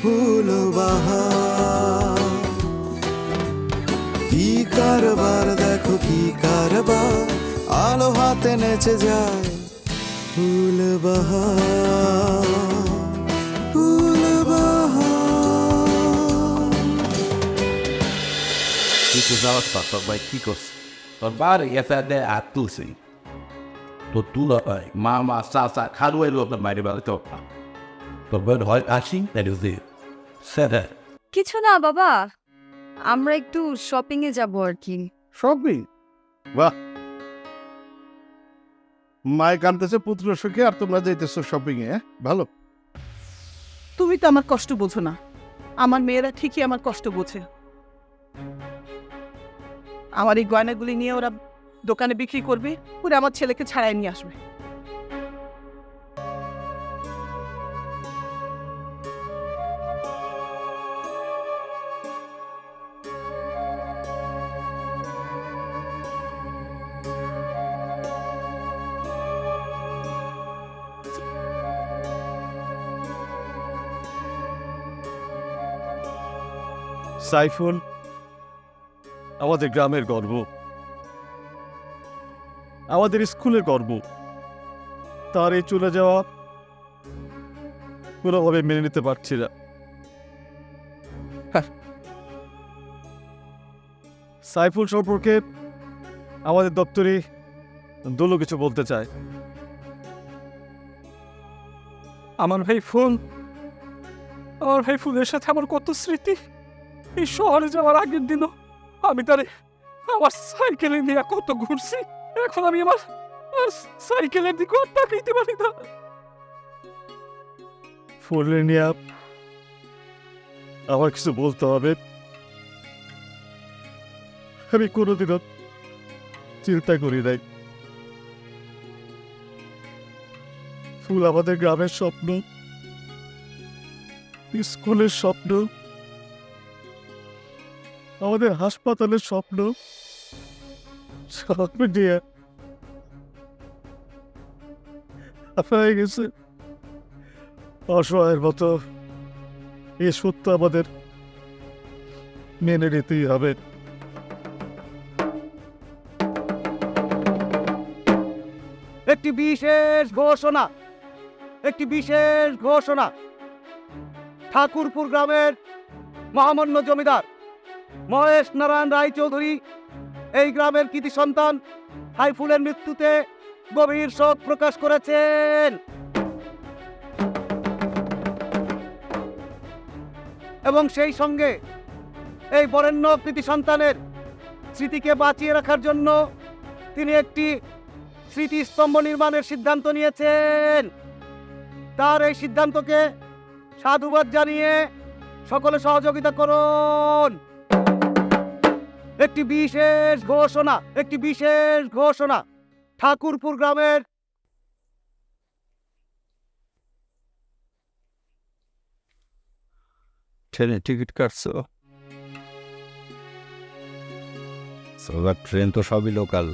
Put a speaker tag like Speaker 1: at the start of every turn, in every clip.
Speaker 1: ফুল বাহার কি কারবার, দেখো কি কারবার। আলো হাতে নেচে যায় ফুল বাহার ফুল বাহার
Speaker 2: তুই তো যাওয়ার পর তোর ভাই কি করছে? তোর বাড়ি এসে দে আর তুলছি। তো তুলা ভাই মামা, চাচা খারু এলো ভাই হয় আসি? দ্যাট ইজ স্যার
Speaker 3: কিছু না বাবা। আমরা একটু শপিং এ যাব আর কি।
Speaker 4: শপিং বাহ! মায় কানতেছে পুত্র সুখে আর তোমরা যাইতেছো শপিং এ হ্যাঁ? ভালো।
Speaker 5: তুমি তো আমার কষ্ট বোঝো না। আমার মেয়েরা ঠিকই আমার কষ্ট বোঝে। আমার এই গয়নাগুলি নিয়ে ওরা দোকানে বিক্রি করবে পরে আমার ছেলেকে ছাড়াই নিয়ে আসবে।
Speaker 4: সাইফুল আমাদের গ্রামের গর্ব। আমাদের স্কুলের গর্ব। তার এই চলে যাওয়া কোনোভাবে মেনে নিতে পারছি না। হ্যাঁ। সাইফুল সম্পর্কে আমাদের দপ্তরে দোলো কিছু বলতে চায়।
Speaker 6: আমার ভাই ফুল আমার ভাই ফুলের সাথে আমার কত স্মৃতি? এই শহরে যাওয়ার আগের দিনও আমি তারে আমার সাইকেলে নিয়ে কত ঘুরছি। এখন আমি আমার আর সাইকেলের দিকে আর তাকাইতে পারি না।
Speaker 4: নিয়ে আমার কিছু বলতে হবে। আমি কোনোদিনও চিন্তা করি নাই। ফুল আমাদের গ্রামের স্বপ্ন, স্কুলের স্বপ্ন আমাদের হাসপাতালের স্বপ্ন। সব নিয়ে হয়ে গেছে। অসহায়ের মতো এ সত্য আমাদের মেনে নিতেই হবে।
Speaker 7: একটি বিশেষ ঘোষণা, একটি বিশেষ ঘোষণা। ঠাকুরপুর গ্রামের মহামান্য জমিদার মহেশ নারায়ণ রায়চৌধুরী এই গ্রামের কৃতি সন্তান হাইফুলের মৃত্যুতে গভীর শোক প্রকাশ করেছেন। এবং সেই সঙ্গে এই বরেণ্য কৃতি সন্তানের স্মৃতিকে বাঁচিয়ে রাখার জন্য তিনি একটি স্মৃতিস্তম্ভ নির্মাণের সিদ্ধান্ত নিয়েছেন। তার এই সিদ্ধান্তকে সাধুবাদ জানিয়ে সকলে সহযোগিতা করুন। একটি বিশেষ ঘোষণা একটি বিশেষ ঘোষণা। ঠাকুরপুর গ্রামের
Speaker 2: ট্রেনে টিকিট কাটছো?
Speaker 8: সোলার ট্রেন তো সবই লোকাল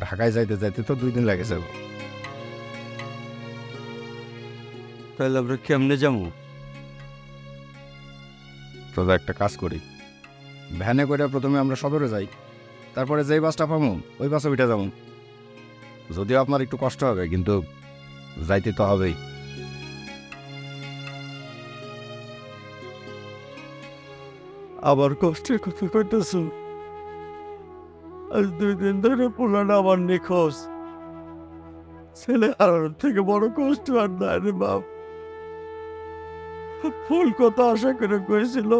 Speaker 8: ঢাকায় যাইতে যাইতে তো দুই দিন লাগে যাব।
Speaker 2: তাহলে আমরা কেমনে যাব?
Speaker 8: তো একটা কাজ করি। ভ্যানে করে প্রথমে আমরা সদরে যাই। তারপরে যেই বাসটা পাবো ওই বাসে উঠে যাব যদিও আপনার একটু কষ্ট হবে, কিন্তু যাইতে তো হবেই।
Speaker 6: আবার কষ্টের কথা কইতেছ। আজ দুই দিন ধরে পোলাটা আমার নিখোঁজ। ছেলে হারানোর থেকে বড় কষ্ট আর নাই রে বাপ। ফুল কত আশা করে কয়েছিল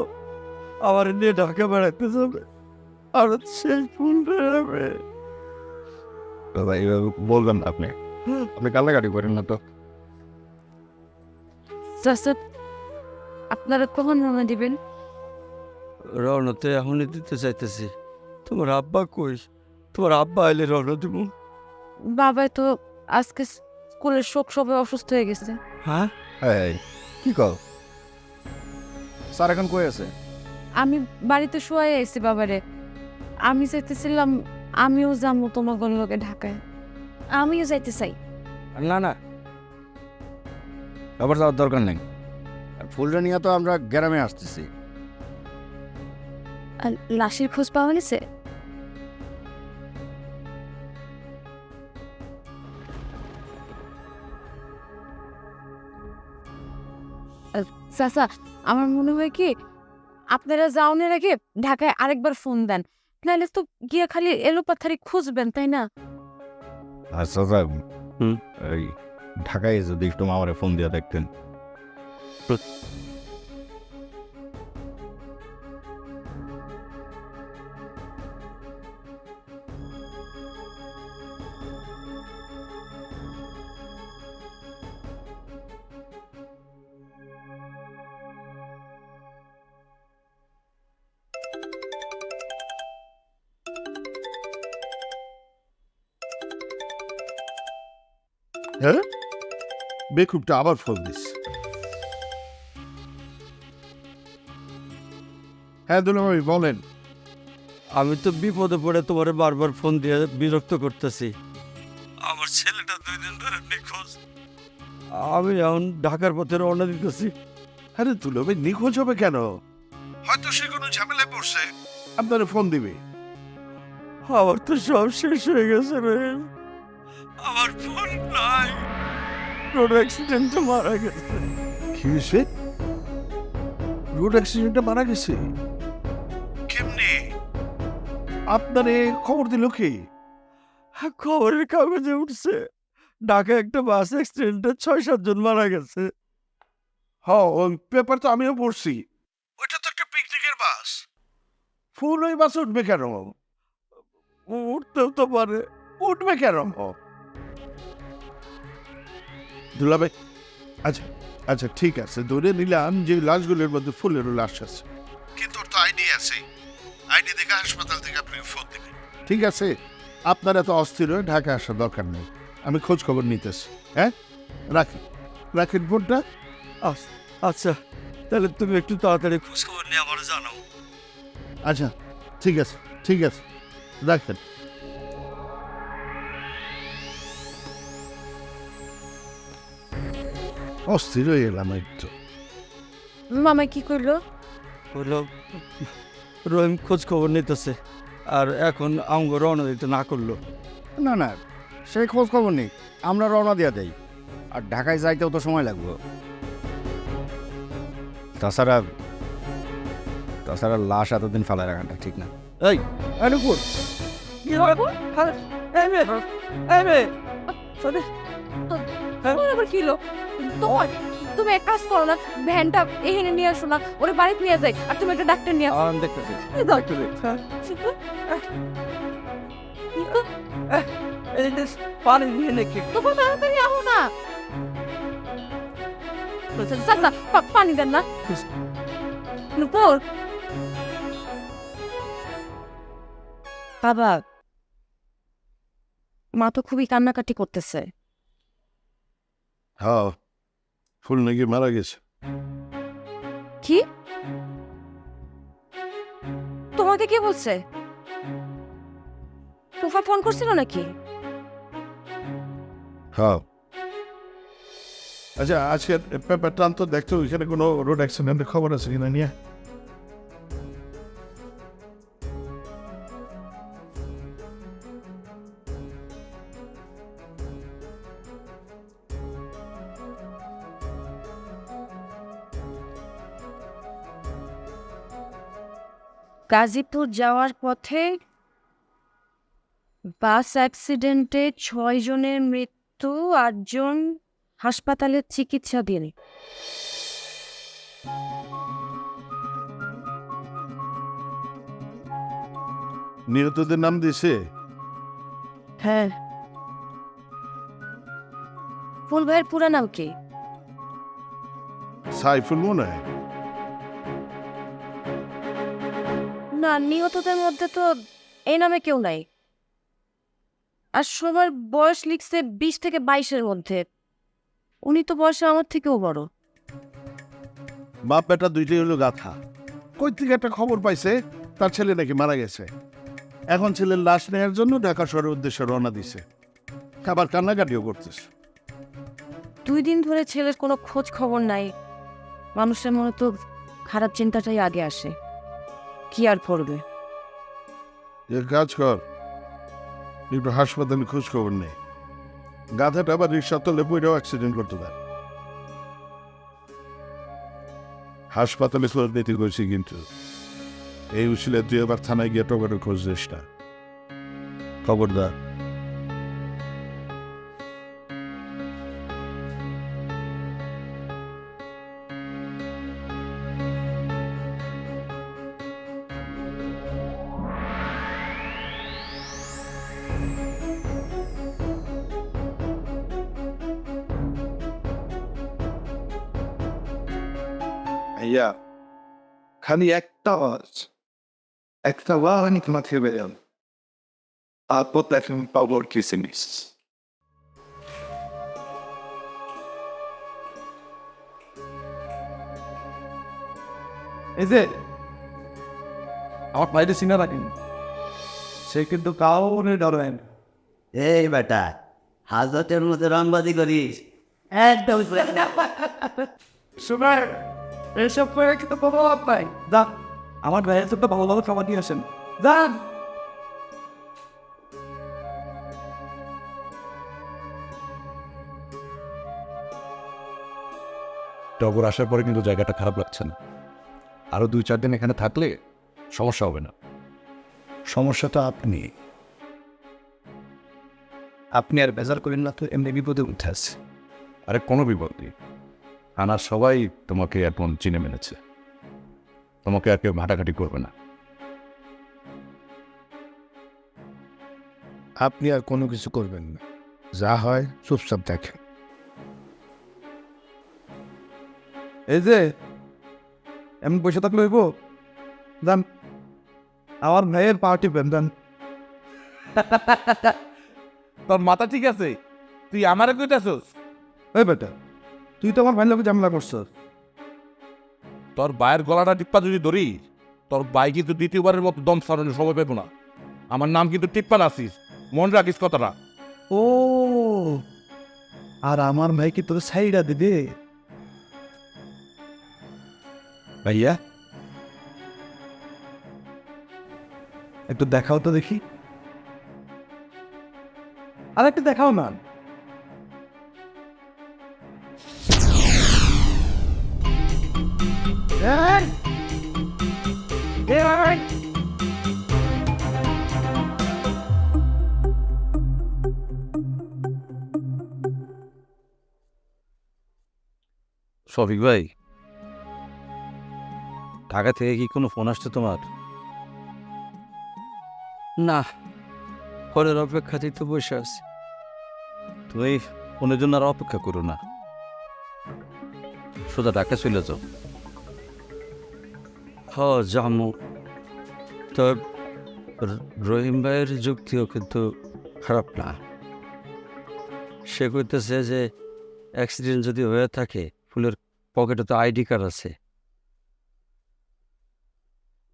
Speaker 6: আমার নিয়ে ঢাকা বেড়াতে যাবে। আর সেই ফুল রে
Speaker 8: দাদা এইভাবে বলবেন না আপনি। আপনি কান্নাকাটি করেন না তো।
Speaker 3: চাচা আপনারা কখন রওনা দিবেন?
Speaker 6: রওনাতে এখনই দিতে চাইতেছি। তোমার আব্বা কই? তোমার আব্বা এলে রওনা দিব।
Speaker 3: বাবাই তো আজকে স্কুলের শোক সবাই অসুস্থ হয়ে গেছে।
Speaker 6: হ্যাঁ?
Speaker 8: কি কও? স্যার এখন কই আছে?
Speaker 3: আমি বাড়িতে শোয়াই আইছি বাবারে। আমি চাইতেছিলাম আমিও যাব তোমার লোকে ঢাকায়। আমিও যাইতে চাই।
Speaker 8: না না। আবার যাওয়ার দরকার নেই। আর ফুলটা নিয়ে তো আমরা গ্রামে আসতেছি।
Speaker 3: আর লাশের খোঁজ পাওয়া গেছে? চাচা আমার মনে হয় কি আপনারা যাওনের আগে ঢাকায় আরেকবার ফোন দেন। নাহলে তো গিয়ে খালি এলোপাথারি খুঁজবেন তাই না?
Speaker 8: আচ্ছা স্যার
Speaker 6: হুম।
Speaker 8: এই ঢাকায় যদি একটু মামারে ফোন দিয়ে দেখতেন।
Speaker 9: হ্যাঁ? বেকুবটা আবার ফোন দিস। হ্যাঁ দুলাভাই বলেন।
Speaker 6: আমি তো বিপদে পড়ে তোমার বারবার ফোন দিয়ে বিরক্ত করতেছি। আমার ছেলেটা দুই দিন ধরে নিখোঁজ। আমি এখন ঢাকার পথে রওনা দিতেছি।
Speaker 9: আরে দুলাভাই নিখোঁজ হবে কেন? হয়তো সে কোনো ঝামেলায় পড়ছে। আপনারা ফোন দিবে।
Speaker 6: আমার তো সব শেষ হয়ে গেছে রে। রোড অ্যাক্সিডেন্টে মারা গেছে।
Speaker 9: কি হয়েছে? রোড অ্যাক্সিডেন্টে মারা গেছে? কেমনে? আপনারে খবর দিল কি?
Speaker 6: খবরের কাগজে উঠছে। ঢাকা একটা বাস অ্যাক্সিডেন্টে ছয় সাতজন মারা গেছে।
Speaker 9: হ ওই পেপার তো আমিও পড়ছি। ওইটা তো একটা পিকনিকের বাস। ফুল ওই বাস উঠবে কেন?
Speaker 6: উঠতেও তো পারে।
Speaker 9: উঠবে কেন? দুলাভাই আচ্ছা আচ্ছা ঠিক আছে ধরে নিলাম যে লাশগুলোর মধ্যে ফুলেরও লাশ আছে। কিন্তু ওর তো আইডি আছে। আইডি দেখে হাসপাতাল থেকে আপনাকে ফোন দেবে ঠিক আছে আপনার এত অস্থির হয়ে ঢাকা আসার দরকার নেই। আমি খোঁজ খবর নিতেছি হ্যাঁ? রাখেন রাখেন ফোনটা।
Speaker 6: আচ্ছা, আচ্ছা তাহলে তুমি একটু তাড়াতাড়ি খোঁজ খবর নিয়ে আমার জানাও।
Speaker 9: আচ্ছা ঠিক আছে ঠিক আছে রাখেন। অস্থির হয়ে গেলাম একটু।
Speaker 3: মামা কি করল?
Speaker 6: হলো রহিম খোঁজ খবর নিতেছে আর এখন আঙ্গ রওনা দিতে না করল।
Speaker 8: না না সেই খোঁজ খবর নেই আমরা রওনা দিয়ে দেই। আর ঢাকায় যাইতেও তো সময় লাগবে। তাছাড়া তাছাড়া লাশ এতদিন ফেলায় রাখাটা ঠিক না। এই অনুপুর
Speaker 6: কি হবে এই মেয়ে এই মেয়ে
Speaker 3: ওর আবার কি হলো? তোমার তুমি এক কাজ করো না ভ্যানটা এখানে নিয়ে আসো না ওরে বাড়িতে নিয়ে যাই আর তুমি একটা ডাক্তার নিয়ে
Speaker 6: আমি দেখতেছি
Speaker 3: এই দাও।
Speaker 6: একটু দেখ। এই যে পানি নিয়ে নাকি।
Speaker 3: তোমার তাড়াতাড়ি আহো না। পানি দেন না। নুপুর। বাবা মা তো খুবই কান্নাকাটি করতেছে।
Speaker 9: হ্যাঁ ফুল নাকি মারা গেছে।
Speaker 3: কি? তোমাকে কে বলছে? তোফা ফোন করছিল নাকি?
Speaker 9: হ্যাঁ। আচ্ছা আজকে পেপারটা তো দেখতো এখানে কোনো রোড অ্যাক্সিডেন্টের খবর আছে কিনা নিয়ে?
Speaker 3: যাওয়ার পথে বাস অ্যাক্সিডেন্টে ছয় জনের মৃত্যু আটজন হাসপাতালে চিকিৎসাধীন।
Speaker 9: নিহতদের নাম দিছে
Speaker 3: হ্যাঁ। ফুল ভাইয়ের পুরা নাম কি?
Speaker 9: সাইফুল মনে হয়।
Speaker 3: না নিহতদের মধ্যে তো এই নামে কেউ নাই। আর সবার বয়স লিখছে বিশ থেকে বাইশের মধ্যে। উনি তো বয়সে আমার থেকেও বড়।
Speaker 9: বাপ বেটা দুইটাই হলো গাথা কই থেকে একটা খবর পাইছে তার ছেলে নাকি মারা গেছে। এখন ছেলের লাশ নেওয়ার জন্য ঢাকা শহরের উদ্দেশ্যে রওনা দিছে। খাবার কান্নাকাটিও করতেছে।
Speaker 3: দুই দিন ধরে ছেলের কোনো খোঁজ খবর নাই। মানুষের মনে তো খারাপ চিন্তাটাই আগে আসে। কি আর করবে
Speaker 9: এক কাজ কর। একটু হাসপাতালে খোঁজ খবর নেই গাধাটা আবার রিক্সা তলে পইরাও অ্যাক্সিডেন্ট করতে পারে। হাসপাতালে খোঁজ নিতে কইছি কিন্তু। এই উচিলে তুই এবার থানায় গিয়ে টকারের খোঁজ দিস না। খবরদার।
Speaker 10: খালি একটা আওয়াজ একটা আওয়াজ আমি তোমার থেকে বেরোলাম তারপর দেখুন পাবর কিসিমিস
Speaker 6: এই যে আমার বাইরে সিনা রাখেন সে কিন্তু কাউরে ডরেন
Speaker 7: এই বেটা হাজতের মধ্যে রংবাদি করিস একদম
Speaker 6: শুনে এইসব করে প্রভাব নাই দা আমার ভাইয়ের তো ভালো ভালো খাবার নিয়ে আসেন। যান
Speaker 8: টগর আসার পরে কিন্তু জায়গাটা খারাপ লাগছে না। আরও দুই চার দিন এখানে থাকলে সমস্যা হবে না। সমস্যাটা আপনি।
Speaker 6: আপনি আর বেজার করেন না তো এমনি বিপদে উঠে আছে।
Speaker 8: আরে কোনো বিপদ নেই। আনার সবাই তোমাকে এখন চিনে মেনেছে। তোমাকে আর কেউ ঘাটাঘাটি করবে না।
Speaker 10: আপনি আর কোনো কিছু করবেন না। যা হয় চুপচাপ দেখেন।
Speaker 6: এই যে এমন পয়সা থাকলে হইব? যান আমার ভাইয়ের পার্টি পেন দেন তোর মাথা ঠিক আছে? তুই আমারে কইতাছস? ওই বেটা তুই তো আমার ভাইয়ের লোক ঝামেলা করছস
Speaker 2: তোর বায়ের গলাটা টিপ্পা যদি ধরি তোর বাই কিন্তু দ্বিতীয়বারের মতো দম সারানোর সময় পেব না। আমার নাম কিন্তু টিপ্পা নাসিস মনে রাখিস কথাটা।
Speaker 6: ও আর আমার ভাই কি তোর সাইডা দিবে? ভাইয়া? একটু দেখাও তো দেখি। আর একটু দেখাও না।
Speaker 2: শফিক ভাই ঢাকা থেকে কি কোনো ফোন আসছে তোমার?
Speaker 6: না ফলের অপেক্ষাতেই তো বসে আছি।
Speaker 2: তুমি ফোনের জন্য আর অপেক্ষা করো না। সোজা ঢাকা চলে যাও।
Speaker 6: হ জামু তো রহিম ভাইয়ের যুক্তিও কিন্তু খারাপ না। সে কইতেছে যে অ্যাক্সিডেন্ট যদি হয়ে থাকে, ফুলের পকেটে তো আইডি কার্ড আছে।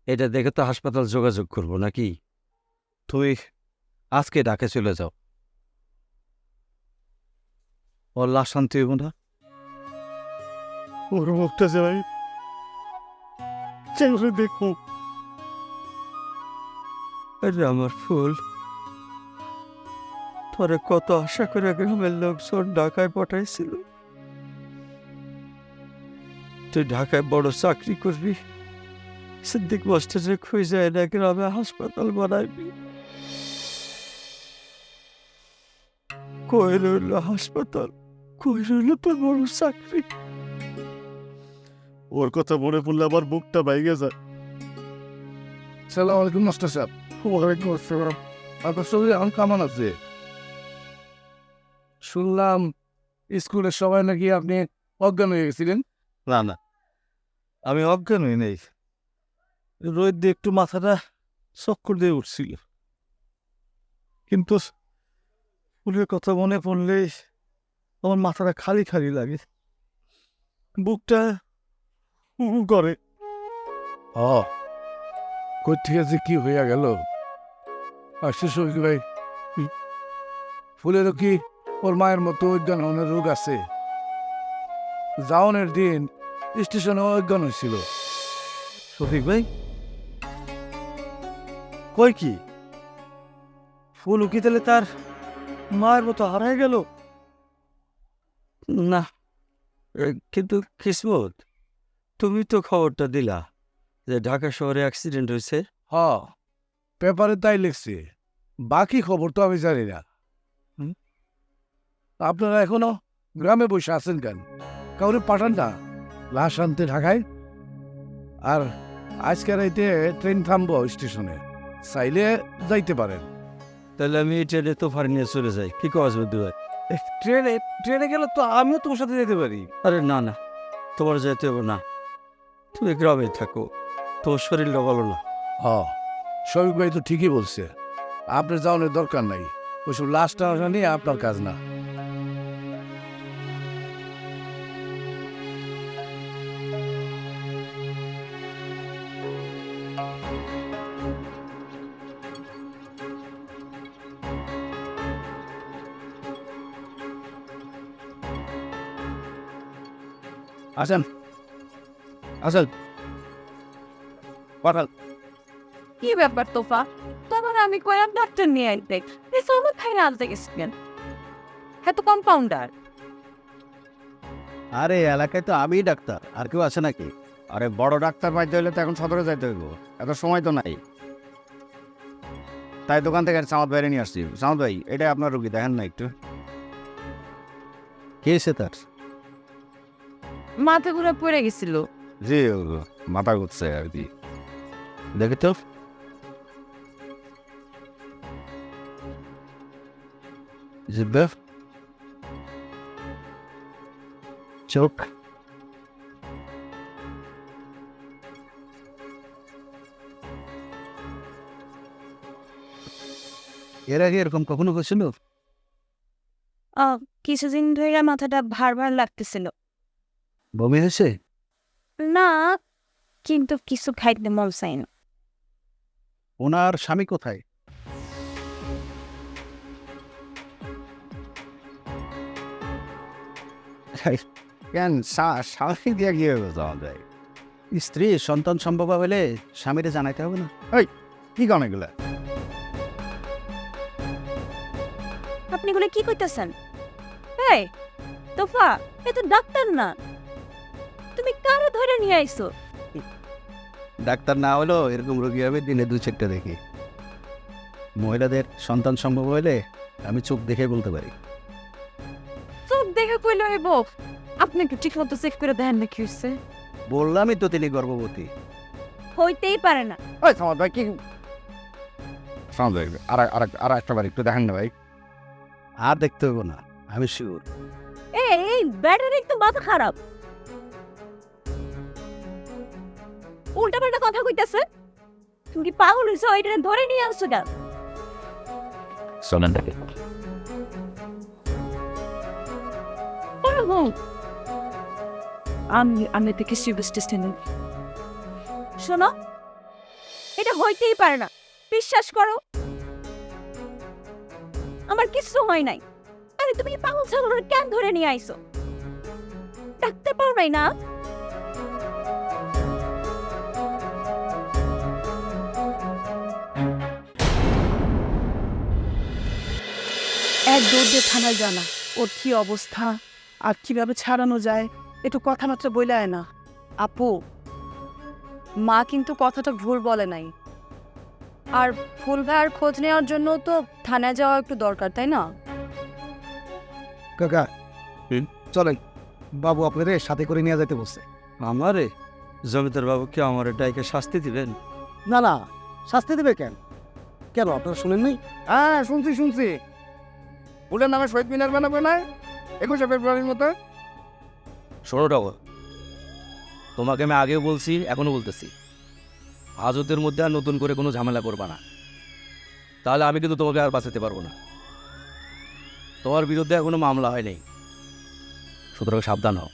Speaker 6: এটা দেখে তো হাসপাতাল যোগাযোগ করব নাকি?
Speaker 2: তুই আজকে ডাকে চলে যাও।
Speaker 6: ওর লাশ শান্তি হইব না।
Speaker 4: ওর মুখটা যে সেগুলো দেখো।
Speaker 6: আরে আমার ফুল, তোরে কত আশা করে গ্রামের লোকজন ঢাকায় পাঠাইছিল। তুই ঢাকায় বড় চাকরি করবি, সিদ্দিক মাস্টারে খুঁজে এনে গ্রামে হাসপাতাল বানাইবি কই রইল হাসপাতাল? কই রইল তোর বড় চাকরি?
Speaker 9: ওর কথা মনে পড়লে আমার বুকটা বাইগে যায়।
Speaker 10: সালাম আলাইকুম মাস্টার সাহেব। ওয়ালাইকুম আসসালাম। আপনার শরীরে এখন কেমন আছে? শুনলাম স্কুলের সবাই নাকি আপনি অজ্ঞান হয়ে গেছিলেন।
Speaker 6: না না আমি অজ্ঞান হই নেই।
Speaker 4: রোদ দিয়ে একটু মাথাটা চক্কর দিয়ে উঠছিল। কিন্তু ফুলের কথা মনে পড়লে আমার মাথাটা খালি খালি লাগে। বুকটা করে।
Speaker 10: যে কি হইয়া গেল? আসছে শহীদ ভাই। ফুলেরও কি ওর মায়ের মতো অজ্ঞান হওয়ার রোগ আছে? যাওনের দিন স্টেশনে অজ্ঞান হয়েছিল।
Speaker 4: শফিক ভাই? কই কি? ফুল উকি তাহলে তার মায়ের মতো হারায় গেল?
Speaker 6: না এ, কিন্তু কিসমত। তুমি তো খবরটা দিলা যে ঢাকা শহরে অ্যাক্সিডেন্ট হয়েছে।
Speaker 10: হ পেপারে তাই লিখছি। বাকি খবর তো আমি জানি না। হুম? আপনারা এখনও গ্রামে বসে আছেন কেন? কাউরে পাঠান না। লাশ আনতে ঢাকায়। আর আজকে রাইতে ট্রেন থামবো স্টেশনে। চাইলে যাইতে পারেন।
Speaker 6: তাহলে আমি এই ট্রেনে তোফার নিয়ে চলে যাই। কি কাজ বুদ্ধি ভাই?
Speaker 4: ট্রেনে ট্রেনে গেলে তো আমিও তোমার সাথে যেতে পারি।
Speaker 6: আরে না না তোমার যেতে হবে না। তুমি গ্রামে থাকো, তোমার শরীরটা ভালো না।
Speaker 10: হ শফিক ভাই তো ঠিকই বলছে। আপনার যাওয়ানোর দরকার নাই। ওইসব লাশটা নিয়ে আপনার কাজ না।
Speaker 11: আসেন। আসেন পাঠাল।
Speaker 12: কি ব্যাপার তোফা? তখন আমি ডাক্তার নিয়ে আনতে আমার খাইলে আনতে গেছিলেন হ্যাঁ তো কম্পাউন্ডার
Speaker 11: আরে এলাকায় তো আমিই ডাক্তার। আর কেউ আছে নাকি? আরে বড় ডাক্তার পাইতে হইলে তো এখন সদরে যাইতে হইব। এত সময় তো নাই। তাই দোকান থেকে সামাদ বাইরে নিয়ে আসছি। সামাদ ভাই এটাই আপনার রুগী দেখেন না একটু। কে এসে তার?
Speaker 12: মাথা ঘুরে পড়ে গেছিল।
Speaker 11: জি মাথা ঘুরছে আর কি। দেখে তো। জিব্বে চোখ। এর আগে এরকম কখনো হয়েছিল?
Speaker 12: কিছুদিন ধরে মাথাটা ভার ভার লাগতেছিল।
Speaker 11: বমি হয়েছে?
Speaker 12: না কিন্তু কিছু খাইতে মন চাই না।
Speaker 11: ওনার স্বামী কোথায়? কেন স্বামী দিয়ে কি যাওয়া যায় স্ত্রী সন্তান সম্ভব হলে স্বামীরে জানাইতে হবে না। এই কি গান এগুলা?
Speaker 12: আপনি গুলো কি কইতাছেন? এই তোফা এ তো ডাক্তার না। কারে ধরে নিয়ে আইছো
Speaker 11: ডাক্তার না হলেও এরকম রোগী হবে দিনে দু চারটা দেখি। মহিলাদের সন্তান সম্ভব হলে আমি চোখ দেখে বলতে পারি।
Speaker 12: চোখ দেখে কইলে হইব আপনি একটু ঠিক মতো চেক করে দেখেন না কি হচ্ছে
Speaker 11: বললামই তো তিনি গর্ভবতী।
Speaker 12: হইতেই পারে না।
Speaker 11: ওই সামাদ ভাই কি সামাদ ভাই আর আর আর একটা বার একটু দেখেন না ভাই। আর দেখতে হইব না আমি শিওর
Speaker 12: এই এই ব্যাটারি তো মাথা খারাপ। উল্টা পাল্টা কথা কইতাছে। তুমি কি পাগল হইছো এটা ধরে নিয়ে আসছো কেন?
Speaker 11: শোনেন দেখে।
Speaker 12: আমি আমি থেকে সুপারস্টিশন শোনো এটা হইতেই পারে না। বিশ্বাস করো আমার কিছু হয় নাই। আরে তুমি পাগল ছাগলের কেন ধরে নিয়ে আইছো? ডাকতে পাও নাই না?
Speaker 5: এক দৌড়ে থানায় জানা। ওর কি অবস্থা? আর কীভাবে ছাড়ানো যায়? একটু কথাবার্তা বইলে আয় না।
Speaker 12: আপু মা কিন্তু কথাটা ভুল বলে নাই। আর ফুল ভাইয়ার খোঁজ নেওয়ার জন্য তো থানায় যাওয়া একটু দরকার তাই না?
Speaker 11: কাকা। চলেন। বাবু আপনাদের সাথে করে নিয়ে যেতে বলছে।
Speaker 6: আমারে? জমিদার বাবু কি আমার ডাইকে শাস্তি দিবেন?
Speaker 8: না না। শাস্তি দেবে কেন? কেন আপনারা শুনেন নাই? হ্যাঁ শুনছি শুনছি। ফুলের নামে শহীদ মিনার বানাবে না একুশে ফেব্রুয়ারির মতো?
Speaker 13: ষোলো টাকা তোমাকে আমি আগেও বলছি, এখনও বলতেছি।
Speaker 11: হাজতের মধ্যে আর নতুন করে কোনো ঝামেলা করবে না। তাহলে আমি কিন্তু তোমাকে আর বাঁচাতে পারব না। তোমার বিরুদ্ধে এখনও মামলা হয়নি সুতরাং সাবধান হও।